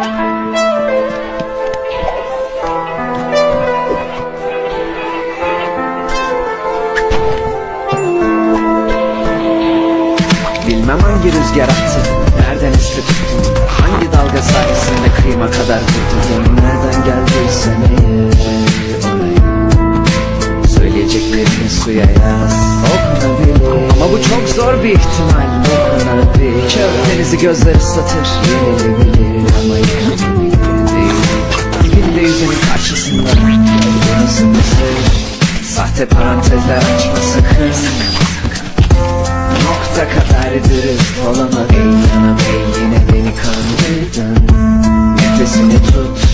Bilmem hangi rüzgar attı, nereden esti tuttu Hangi dalga sayesinde kıyıma kadar vurdu Nereden geldiyse neye oraya Söyleyeceklerini suya yaz Okunabilir Ama bu çok zor bir ihtimal Okunabilir Kağıt denizi gözler ıslatır Sahte parantezler açma sakın Nokta kadar dürüst olamadım Yana bey yine beni kandırdın. Nefesini tut